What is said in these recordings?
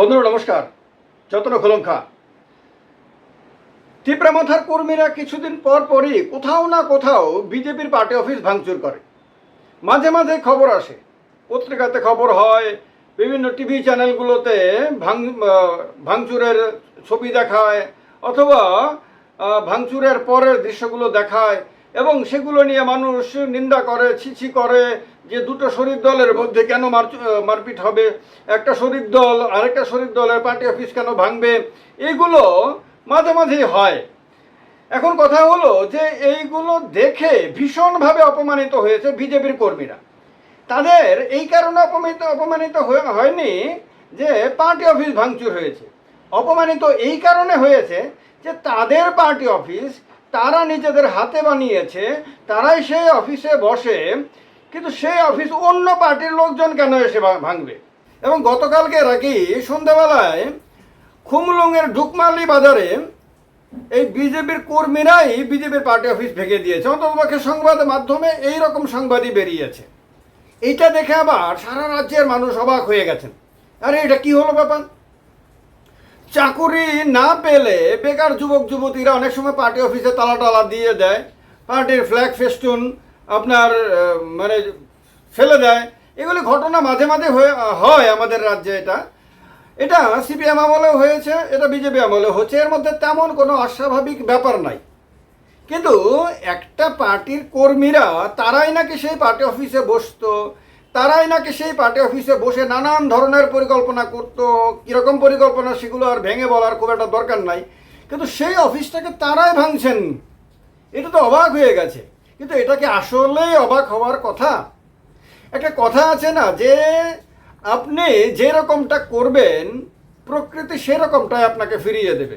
বন্ধুরা, নমস্কার। যতন খোলঙ্কা। তীব্রামাথার কর্মীরা কিছুদিন পর পরই কোথাও না কোথাও বিজেপির পার্টি অফিস ভাঙচুর করে। মাঝে মাঝে খবর আসে। পত্রিকাতে খবর হয়, বিভিন্ন টিভি চ্যানেলগুলোতে ভাঙ ভাঙচুরের ছবি দেখায়, অথবা ভাঙচুরের পরের দৃশ্যগুলো দেখায়, এবং সেগুলো নিয়ে মানুষ নিন্দা করে, ছিছি করে যে দুটো শরীর দলের মধ্যে কেন মার মারপিট হবে? একটা শরীর দল, আরেকটা শরীর দলের পার্টি অফিস কেন ভাঙবে? এগুলো মাঝে মাঝেই হয়। এখন কথা হলো যে এইগুলো দেখে ভীষণভাবে অপমানিত হয়েছে বিজেপির কর্মীরা। তাদের এই কারণে অপমানিত অপমানিত হয়ে- হয়নি যে পার্টি অফিস ভাঙচুর হয়েছে। অপমানিত এই কারণে হয়েছে যে তাদের পার্টি অফিস তারা নিজেদের হাতে বানিয়েছে, তারাই সেই অফিসে বসে কিন্তু সেই অফিস অন্য পার্টির লোকজন কেন এসে ভাঙবে? এবং গতকালকে রাখি সন্ধ্যাবেলায় খুমলুংয়ের ডুকমালি বাজারে এই বিজেপির কর্মীরাই বিজেপির পার্টি অফিস ভেঙে দিয়েছে। অন্ততপক্ষে সংবাদ মাধ্যমে এই রকম সংবাদই বেরিয়েছে। এইটা দেখে আবার সারা রাজ্যের মানুষ অবাক হয়ে গেছেন। আরে, এটা কি হলো ব্যাপার? চাকুরি না পেলে বেকার যুবক যুবতীরা অনেক সময় পার্টি অফিসে তালা টালা দিয়ে দেয়। পার্টির ফ্ল্যাগ ফেস্টুন আপনার মানে ফেলে দেয়। এগুলি ঘটনা মাঝে মাঝে হয়ে আমাদের রাজ্যে এটা। এটা সিপিএম আমলেও হয়েছে, এটা বিজেপি আমলে হচ্ছে। এর মধ্যে তেমন কোনো অস্বাভাবিক ব্যাপার নাই। কিন্তু একটা পার্টির কর্মীরা, তারাই নাকি সেই পার্টি অফিসে বসতো, তারাই নাকি সেই পার্টি অফিসে বসে নানান ধরনের পরিকল্পনা করতো। কীরকম পরিকল্পনা সেগুলো আর ভেঙে বলার খুব একটা দরকার নাই। কিন্তু সেই অফিসটাকে তারাই ভাঙছেন। এটা তো অবাক হয়ে গেছে। কিন্তু এটাকে আসলেই অবাক হওয়ার কথা। একটা কথা আছে না যে, আপনি যে রকমটা করবেন, প্রকৃতি সেরকমটাই আপনাকে ফিরিয়ে দেবে।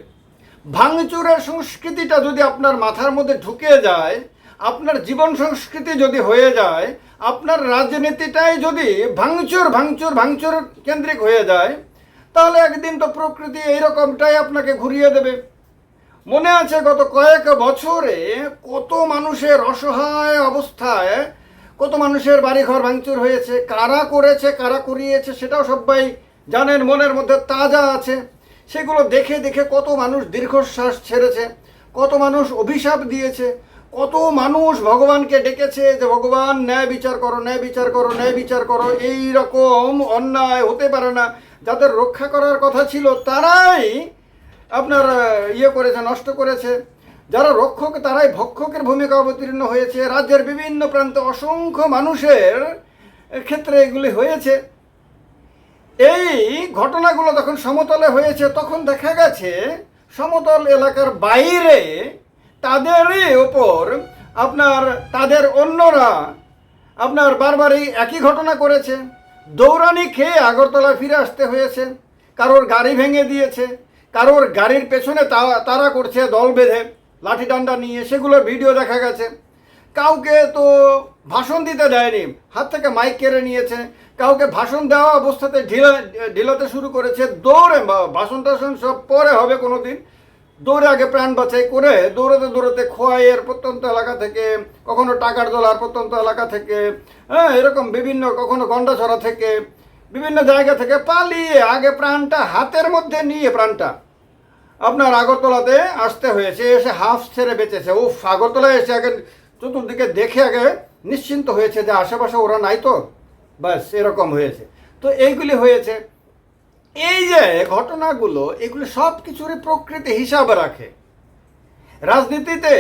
ভাঙচুরের সংস্কৃতিটা যদি আপনার মাথার মধ্যে ঢুকে যায়, আপনার জীবন সংস্কৃতি যদি হয়ে যায়, আপনার রাজনীতিটাই যদি ভাঙচুর ভাঙচুর ভাঙচুর কেন্দ্রিক হয়ে যায়, তাহলে একদিন তো প্রকৃতি এইরকমটাই আপনাকে ঘুরিয়ে দেবে। মনে আছে গত কয়েক বছরে কত মানুষের অসহায় অবস্থায়, কত মানুষের বাড়িঘর ভাঙচুর হয়েছে, কারা করেছে, কারা করিয়েছে সেটাও সবাই জানেন, মনের মধ্যে তাজা আছে। সেগুলো দেখে দেখে কত মানুষ দীর্ঘশ্বাস ছেড়েছে, কত মানুষ অভিশাপ দিয়েছে, কত মানুষ ভগবানকে ডেকেছে যে, ভগবান, ন্যায় বিচার করো, ন্যায় বিচার করো, ন্যায় বিচার করো। এই রকম অন্যায় হতে পারে না। যাদের রক্ষা করার কথা ছিল, তারাই আপনার ইয়ে করেছে, নষ্ট করেছে। যারা রক্ষক, তারাই ভক্ষকের ভূমিকা অবতীর্ণ হয়েছে। রাজ্যের বিভিন্ন প্রান্তে অসংখ্য মানুষের ক্ষেত্রে এগুলি হয়েছে। এই ঘটনাগুলো যখন সমতলে হয়েছে, তখন দেখা গেছে সমতল এলাকার বাইরে তাদেরই ওপর আপনার, তাদের অন্যরা আপনার বারবারই একই ঘটনা করেছে। দৌড়ানি খেয়ে আগরতলা ফিরে আসতে হয়েছে। কারোর গাড়ি ভেঙে দিয়েছে। কারোর গাড়ির পেছনে তা- তাড়া করছে, দল বেঁধে, লাঠি ডান্ডা নিয়ে, সেগুলো ভিডিও দেখা গেছে। কাউকে তো ভাষণ দিতে দেয়নি, হাত থেকে মাইক কেড়ে নিয়েছে। কাউকে ভাষণ দেওয়া অবস্থাতে ঢিলা, ঢিলাতে শুরু করেছে, দৌড়ে ভাষণ টাষণ সব পরে হবে কোনো দিন দৌড়ে আগে প্রাণ বাছাই করে দৌড়াতে দৌড়াতে খোয়াইয়ের প্রত্যন্ত এলাকা থেকে, কখনো টাকার দোলার প্রত্যন্ত এলাকা থেকে হ্যাঁ এরকম বিভিন্ন, কখনো গন্ডাছড়া থেকে বিভিন্ন জায়গা থেকে পালিয়ে আগে প্রাণটা হাতের মধ্যে নিয়ে প্রাণটা। আপনার আগরতলাতে আসতে হয়েছে, এসে হাফ ছেড়ে বেঁচেছে। ও আগরতলায় এসে আগে চতুর্দিকে দেখে আগে নিশ্চিন্ত হয়েছে যে আশেপাশে ওরা নাই তো। ব্যাস, এরকম হয়েছে। তো এইগুলি হয়েছে। এই যে ঘটনাগুলো, এগুলো সব কিছুরই প্রকৃতি হিসাবে রাখে। রাজনীতিতে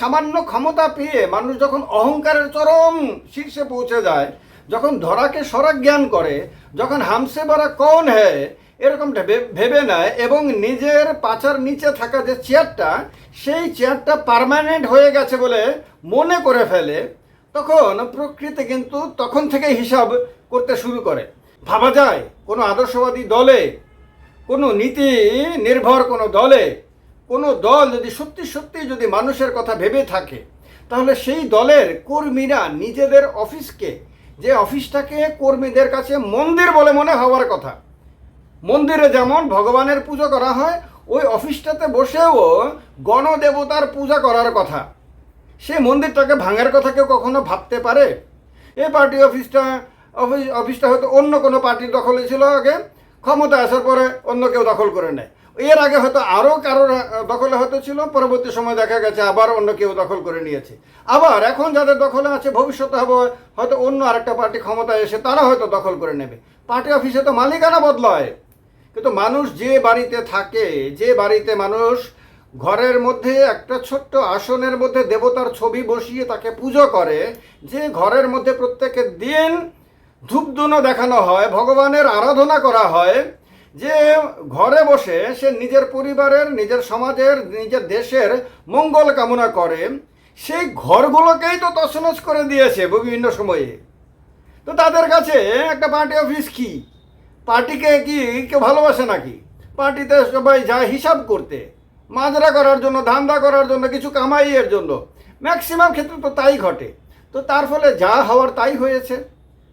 সামান্য ক্ষমতা পেয়ে মানুষ যখন অহংকারের চরম শীর্ষে পৌঁছে যায় যখন ধরাকে সরাক জ্ঞান করে, যখন হামসে বারা কন হ্যায়, এরকমটা ভেবে নেয় এবং নিজের পাচার নিচে থাকা যে চেয়ারটা, সেই চেয়ারটা পার্মানেন্ট হয়ে গেছে বলে মনে করে ফেলে, তখন প্রকৃতি কিন্তু তখন থেকে হিসাব করতে শুরু করে। ভাবা যায়, কোনো আদর্শবাদী দলে, কোনো নীতি নির্ভর কোনো দলে, কোনো দল যদি সত্যি সত্যি যদি মানুষের কথা ভেবে থাকে, তাহলে সেই দলের কর্মীরা নিজেদের অফিসকে যে অফিসটাকে কর্মীদের কাছে মন্দির বলে মনে হওয়ার কথা। মন্দিরে যেমন ভগবানের পুজো করা হয়, ওই অফিসটাতে বসেও গণদেবতার পূজা করার কথা। সে মন্দিরটাকে ভাঙার কথা কেউ কখনো ভাবতে পারে? এ পার্টি অফিসটা, অফিস, অফিসটা হয়তো অন্য কোনো পার্টির দখলে ছিল আগে ক্ষমতা আসার পরে অন্য কেউ দখল করে নেয়। এর আগে হয়তো আরও কারোর দখলে হয়তো ছিল, পরবর্তী সময় দেখা গেছে আবার অন্য কেউ দখল করে নিয়েছে। আবার এখন যাদের দখলে আছে, ভবিষ্যতে হবে, হয়তো অন্য আরেকটা পার্টি ক্ষমতায় এসে তারা হয়তো দখল করে নেবে। পার্টি অফিসে তো মালিকানা বদলায়। কিন্তু মানুষ যে বাড়িতে থাকে, যে বাড়িতে মানুষ ঘরের মধ্যে একটা ছোট্ট আসনের মধ্যে দেবতার ছবি বসিয়ে তাকে পুজো করে, যে ঘরের মধ্যে প্রত্যেকের দিন ধূপধুনো দেখানো হয়, ভগবানের আরাধনা করা হয় যে ঘরে বসে সে নিজের পরিবারের, নিজের সমাজের, নিজের দেশের মঙ্গল কামনা করে, সেই ঘরগুলোকেই তো তছনছ করে দিয়েছে বিভিন্ন সময়ে। তো তাদের কাছে একটা পার্টি অফিস কি? পার্টিকে কি কেউ ভালোবাসে নাকি? পার্টিতে সবাই যায় হিসাব করতে, মাজরা করার জন্য, ধান্দা করার জন্য, কিছু কামাইয়ের জন্য, ম্যাক্সিমাম ক্ষেত্রে তো তাই ঘটে। তো তার ফলে যা হওয়ার তাই হয়েছে।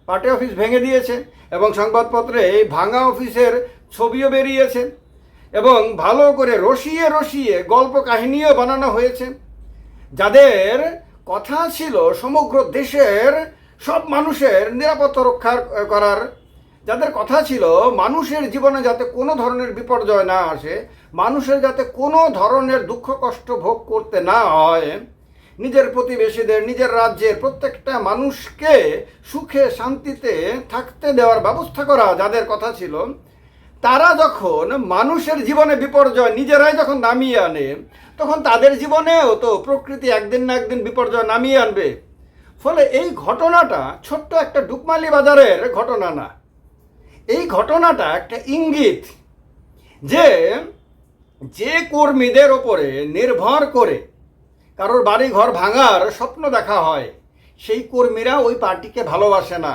পার্টি অফিস ভেঙে দিয়েছে এবং সংবাদপত্রে এই ভাঙা অফিসের ছবিও বেরিয়েছে এবং ভালো করে রসিয়ে রসিয়ে গল্প কাহিনীও বানানো হয়েছে। যাদের কথা ছিল সমগ্র দেশের সব মানুষের নিরাপত্তা রক্ষা করার, যাদের কথা ছিল মানুষের জীবনে যাতে কোনো ধরনের বিপর্যয় না আসে, মানুষের যাতে কোনো ধরনের দুঃখ কষ্ট ভোগ করতে না হয়, নিজের প্রতিবেশীদের, নিজের রাজ্যের প্রত্যেকটা মানুষকে সুখে শান্তিতে থাকতে দেওয়ার ব্যবস্থা করা যাদের কথা ছিল তারা যখন মানুষের জীবনে বিপর্যয় নিজেরাই যখন নামিয়ে আনে, তখন তাদের জীবনেও তো প্রকৃতি একদিন না একদিন বিপর্যয় নামিয়ে আনবে। ফলে এই ঘটনাটা ছোট্ট একটা ডুকমালি বাজারের ঘটনা না। এই ঘটনাটা একটা ইঙ্গিত যে যে কর্মীদের ওপরে নির্ভর করে, কারোর বাড়ি ঘর ভাঙার স্বপ্ন দেখা হয়, সেই কর্মীরা ওই পার্টিকে ভালোবাসে না।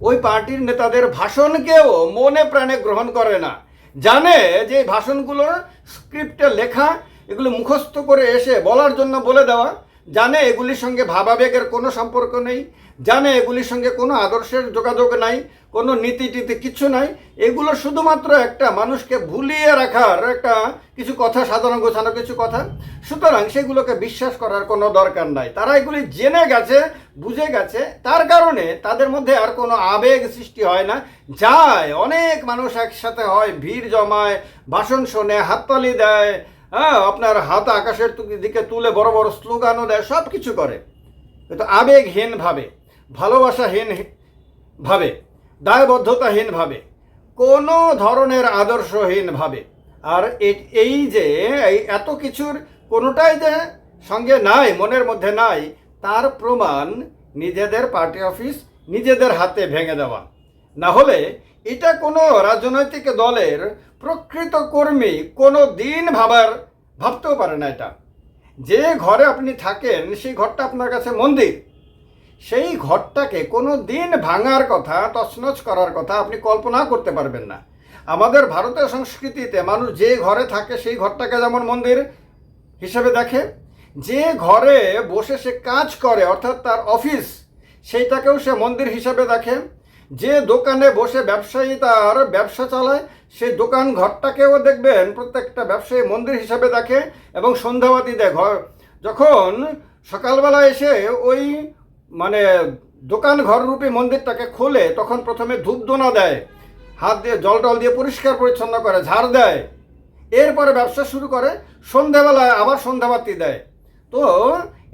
ওই পার্টির নেতাদের ভাষণকেও মনে প্রাণে গ্রহণ করে না। জানে যে ভাষণগুলোর স্ক্রিপ্টে লেখা, এগুলো মুখস্থ করে এসে বলার জন্য বলে দেওয়া জানে এগুলির সঙ্গে ভাবাবেগের কোনো সম্পর্ক নেই, জানে এগুলির সঙ্গে কোনো আদর্শের যোগাযোগ নাই, কোনো নীতি টিতি কিছু নাই। এগুলো শুধুমাত্র একটা মানুষকে ভুলিয়ে রাখার একটা কিছু কথা সাধারণ গোছানো কিছু কথা। সুতরাং সেগুলোকে বিশ্বাস করার কোনো দরকার নাই। তারা এগুলি জেনে গেছে, বুঝে গেছে। তার কারণে তাদের মধ্যে আর কোনো আবেগ সৃষ্টি হয় না। যায়, অনেক মানুষ একসাথে হয়, ভিড় জমায় ভাষণ শোনে, হাততালি দেয় হ্যাঁ আপনার হাত আকাশের দিকে তুলে বড় বড় স্লোগানও দেয় সব কিছু করে। কিন্তু আবেগহীন ভাবে, ভালোবাসাহীন ভাবে, দায়বদ্ধতাহীন ভাবে, কোনো ধরনের আদর্শহীন ভাবে। আর এই যে, এই এত কিছুর কোনোটাই যে সঙ্গে নাই, মনের মধ্যে নাই, তার প্রমাণ নিজেদের পার্টি অফিস, নিজেদের হাতে ভেঙে দেওয়া। না হলে এটা কোনো রাজনৈতিক দলের প্রকৃত কর্মী কোনো দিন ভাবার, ভাবতেও পারে না এটা। যে ঘরে আপনি থাকেন, সেই ঘরটা আপনার কাছে মন্দির। সেই ঘরটাকে কোনো দিন ভাঙার কথা, তছনছ করার কথা আপনি কল্পনা করতে পারবেন না। আমাদের ভারতীয় সংস্কৃতিতে মানুষ যে ঘরে থাকে, সেই ঘরটাকে যেমন মন্দির হিসেবে দেখে, যে ঘরে বসে সে কাজ করে, অর্থাৎ তার অফিস, সেইটাকেও সে মন্দির হিসাবে দেখে। যে দোকানে বসে ব্যবসায়ী তার ব্যবসা চালায়, সেই দোকান ঘরটাকেও দেখবেন প্রত্যেকটা ব্যবসায়ী মন্দির হিসাবে দেখে এবং সন্ধ্যাবাতি দেয় ঘর। যখন সকালবেলা এসে ওই মানে দোকান ঘররূপী মন্দিরটাকে খোলে, তখন প্রথমে ধূপধোনা দেয়, হাত দিয়ে জল টল দিয়ে পরিষ্কার পরিচ্ছন্ন করে, ঝাড় দেয়। এরপরে ব্যবসা শুরু করে, সন্ধ্যাবেলায় আবার সন্ধ্যাবাতি দেয়। তো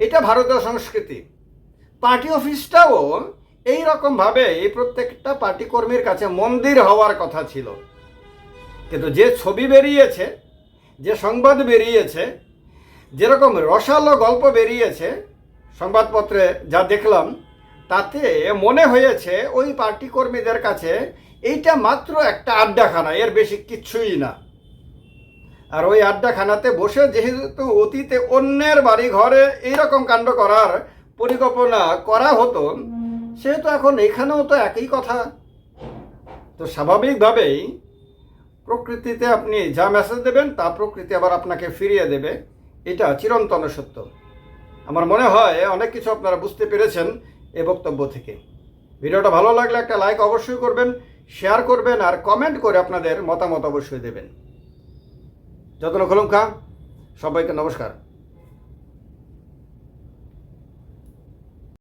এটা ভারতীয় সংস্কৃতি। পার্টি অফিসটাও এই রকমভাবে এই প্রত্যেকটা পার্টি কর্মীর কাছে মন্দির হওয়ার কথা ছিল। কিন্তু যে ছবি বেরিয়েছে, যে সংবাদ বেরিয়েছে, যেরকম রসালো গল্প বেরিয়েছে, সংবাদপত্রে যা দেখলাম, তাতে মনে হয়েছে ওই পার্টি কর্মীদের কাছে এইটা মাত্র একটা আড্ডাখানা, এর বেশি কিচ্ছুই না। আর ওই আড্ডাখানাতে বসে যেহেতু অতীতে অন্যের বাড়ি ঘরে এইরকম কাণ্ড করার পরিকল্পনা করা হতো সেহেতু এখন এখানেও তো একই কথা। তো স্বাভাবিকভাবেই প্রকৃতিতে আপনি যা মেসেজ দেবেন, তা প্রকৃতি আবার আপনাকে ফিরিয়ে দেবে। এটা চিরন্তন সত্য। আমার মনে হয় অনেক কিছু আপনারা বুঝতে পেরেছেন এ বক্তব্য থেকে। ভিডিওটা ভালো লাগলে একটা লাইক অবশ্যই করবেন শেয়ার করবেন, আর কমেন্ট করে আপনাদের মতামত অবশ্যই দেবেন। যতন খা সবাইকে নমস্কার।